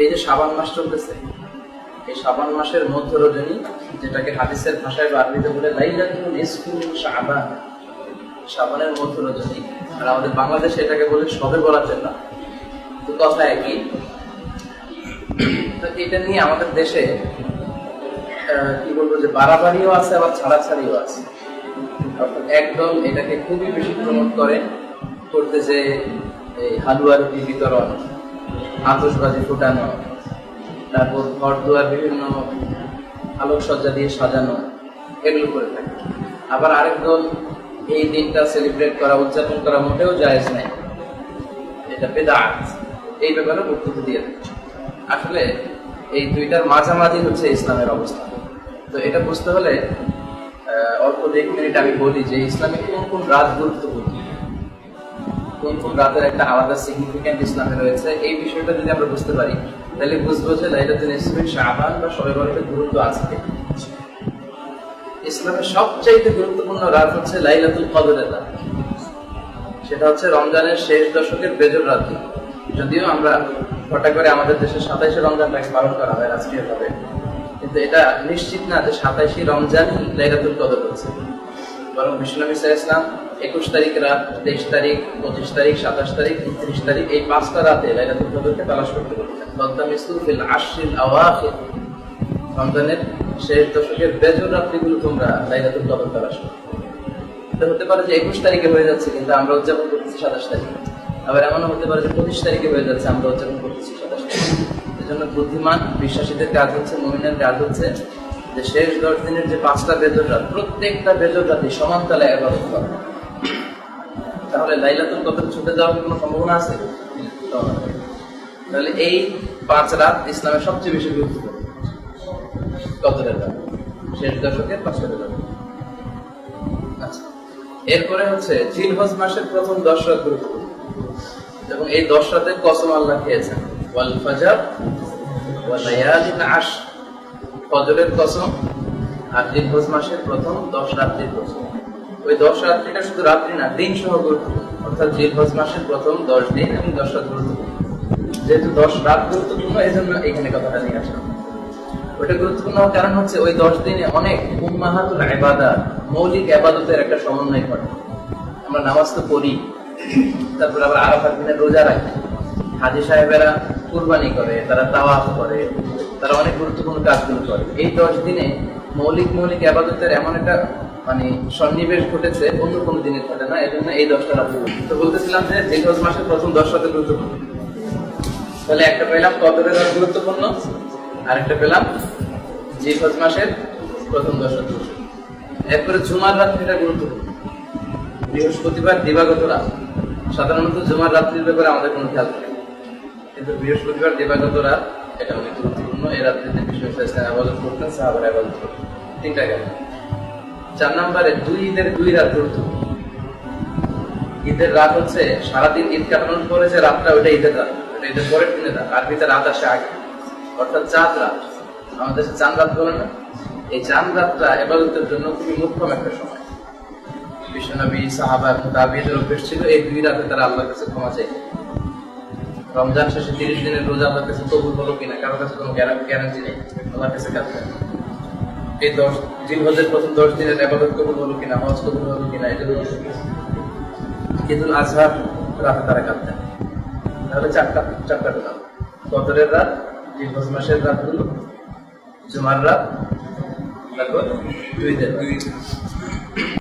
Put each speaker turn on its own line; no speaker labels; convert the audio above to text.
এই যে শ্রাবণ মাস চলতেছে, এই শ্রাবণ মাসের মধ্য রজনী যেটাকে হাদিসের ভাষায় বা আরবিতে বলে লাইলাতুল নিসফু মিন শাবান। শ্রাবণের মধ্য রজনী আর আমাদের বাংলাদেশে এটাকে বলে সবে বলার জন্য। তো কথা একই। তো এটা নিয়ে আমাদের দেশে কি বলব যে বাড়াবাড়িও আছে, আবার ছাড়াছাড়িও আছে। অর্থাৎ একদল এটাকে খুবই বেশি প্রমোট করে, করতে যে এই হালুয়া রুটি বিতরণ আতসবাজি ফুটানো, তারপর ঘর দুয়ার বিভিন্ন আলোকসজ্জা দিয়ে সাজানো, এগুলো করে থাকে। আবার আরেক দল এই দিনটা সেলিব্রেট করা, উদযাপন করা মোটেও জায়েজ নাই। এটা বেদাত। এই ব্যাপারে বক্তব্য দিয়ে থাকে আসলে এই দুইটার মাঝামাঝি হচ্ছে ইসলামের অবস্থা। তো এটা বুঝতে হলে অল্প এক মিনিট আমি বলি যে ইসলামের কোন কোন রাত গুরুত্বপূর্ণ কোন কোন রাতের একটা আলাদা সিগনিফিক্যান্ট ইসলামে রয়েছে, এই বিষয়টা যদি আমরা বুঝতে পারি, তাহলে বুঝব যে লাইলাতুল ইসলামের শাবান বা সবে বরাতের গুরুত্ব আছে। ইসলামের সবচাইতে গুরুত্বপূর্ণ রাত হচ্ছে লাইলাতুল কদরের রাত। সেটা হচ্ছে রমজানের শেষ দশকের বেজর রাত। যদিও আমরা হঠাৎ করে আমাদের দেশে সাতাইশে রমজানটাকে পালন করা হয় রাষ্ট্রীয় ভাবে কিন্তু এটা নিশ্চিত না যে সাতাইশে রমজানই লাইলাতুল কদর হচ্ছে। বরং বিশ্বনবী সাহা ইসলাম একুশ তারিখ রাত, তেইশ তারিখ, পঁচিশ তারিখ, সাতাশ তারিখ উনত্রিশ তারিখ, এই পাঁচটা রাতে লাইলাতুল কদরকে তালাশ করতে বলেছেন। তদ্দামিসু ফিল আশরিল আওয়াখির রমজানের শেষ দশকের বেজর রাত্রিগুলো তোমরা লাইলাতুল কদর তালাশ করো। হতে পারে যে একুশ তারিখে হয়ে যাচ্ছে, কিন্তু আমরা উদযাপন করতেছি সাতাশ তারিখে। আবার এমনও হতে পারে যে পঁচিশ তারিখে হয়ে যাচ্ছে, আমরা উদযাপন করতেছি সাতাশ তারিখে। এজন্য বুদ্ধিমান, বিশ্বাসীদের কাজ হচ্ছে মমিনের কাজ হচ্ছে যে শেষ দশ দিনের যে পাঁচটা রাত, প্রত্যেকটা বেজর রাতে সমান তালে এবাদত করা। তাহলে লাইলাতুল কদর ছুটে যাওয়ার কোনো সম্ভাবনা আছে? তাহলে এই পাঁচ রাত ইসলামের সবচেয়ে বেশি গুরুত্বপূর্ণ। কদরের রাত। শেষ দশকের পাঁচটা বেজর আচ্ছা। এরপরে হচ্ছে জিলহজ মাসের প্রথম দশ রাত গুরুত্বপূর্ণ। এবং এই দশ রাতে কসম আল্লাহ খেয়েছেন। ওয়াল ফাজার ওয়া লায়ালিন আশ ফজরের কসম আর জিলহজ মাসের প্রথম দশ রাত্রির কসম। ওই দশ রাত্রিটা শুধু রাত্রি না, দিন সহ গুরুত্বপূর্ণ। অর্থাৎ জিলহজ মাসের প্রথম দশ দিন এবং দশ রাত গুরুত্বপূর্ণ। যেহেতু দশ রাত গুরুত্বপূর্ণ এই জন্য এখানে কথাটা নিয়ে আসলাম। ওটা গুরুত্বপূর্ণ হওয়ার কারণ হচ্ছে ওই দশ দিনে অনেক উম্মাহাতুল ইবাদত মৌলিক ইবাদতের একটা সমন্বয় ঘটে আমরা নামাজ তো পড়ি, তারপর আবার আরাফাত দিনে রোজা রাখি। হাজি সাহেবেরা কুরবানি করে, তারা তাওয়াফ করে, তারা অনেক গুরুত্বপূর্ণ কাজগুলো করে এই দশ দিনে মৌলিক মৌলিক আবাদতের এমন একটা মানে সন্নিবেশ ঘটেছে, অন্য কোনো দিনে ঘটে না এই জন্য এই দশটা রাত গুরুত্ব। তো বলতেছিলাম যে জিলহজ মাসের প্রথম দশ রাতে গুরুত্বপূর্ণ তাহলে একটা পেলাম কদরের রাত গুরুত্বপূর্ণ আর একটা পেলাম জিলহজ মাসের প্রথম দশ রাত গুরুত্বপূর্ণ। এরপরে জুমার রাত্রিটা গুরুত্বপূর্ণ বৃহস্পতিবার দিবাগত রাত সাধারণত জুমার রাত্রির ব্যাপারে আমাদের কোনো খেয়াল থাকে। কিন্তু বৃহস্পতিবার দিবাগত রাত এটা অনেক গুরুত্বপূর্ণ। এই রাত্রিতে ইসলাম আবাদত করতেন, সাহাবার আবাদত করতেন। তিনটা গেল চার নম্বরে দুই ঈদের দুই রাত গুরুত্বপূর্ণ ঈদের রাত হচ্ছে, সারাদিন ঈদ কাটানোর পরে যে রাতটা ওটা ঈদের রাত। ওটা ঈদের পরের দিনের রাত। আর ভিতরে রাত আসে আগে। অর্থাৎ চাঁদ রাত। আমাদের দেশে চাঁদ রাত বলে না? এই চাঁদ রাতটা এবাদতের জন্য খুবই মুখ্যম একটা সময়। বিশ্বনবী, সাহাবা তাবিদের অভ্যেস ছিল, এই দুই রাতে তারা আল্লাহর কাছে ক্ষমা চাই রমজান শেষে তিরিশ দিনের রোজা আল্লাহর কাছে কবুল হলো কিনা? কারোর কাছে কোনো গ্যারান্টি নেই। আল্লাহর কাছে কাজ করে এই দশ জিলহজের প্রথম দশ দিনের আবাদত কবুল হলো কিনা, হজ কবুল হলো কিনা এটা ঈদুল আজহার রাতে তারা কাঁদতেন তাহলে চারটা চারটা পেলাম কদরের রাত জিলহজ মাসের রাতগুলো জুমার রাত, তারপর দুই দিন দুই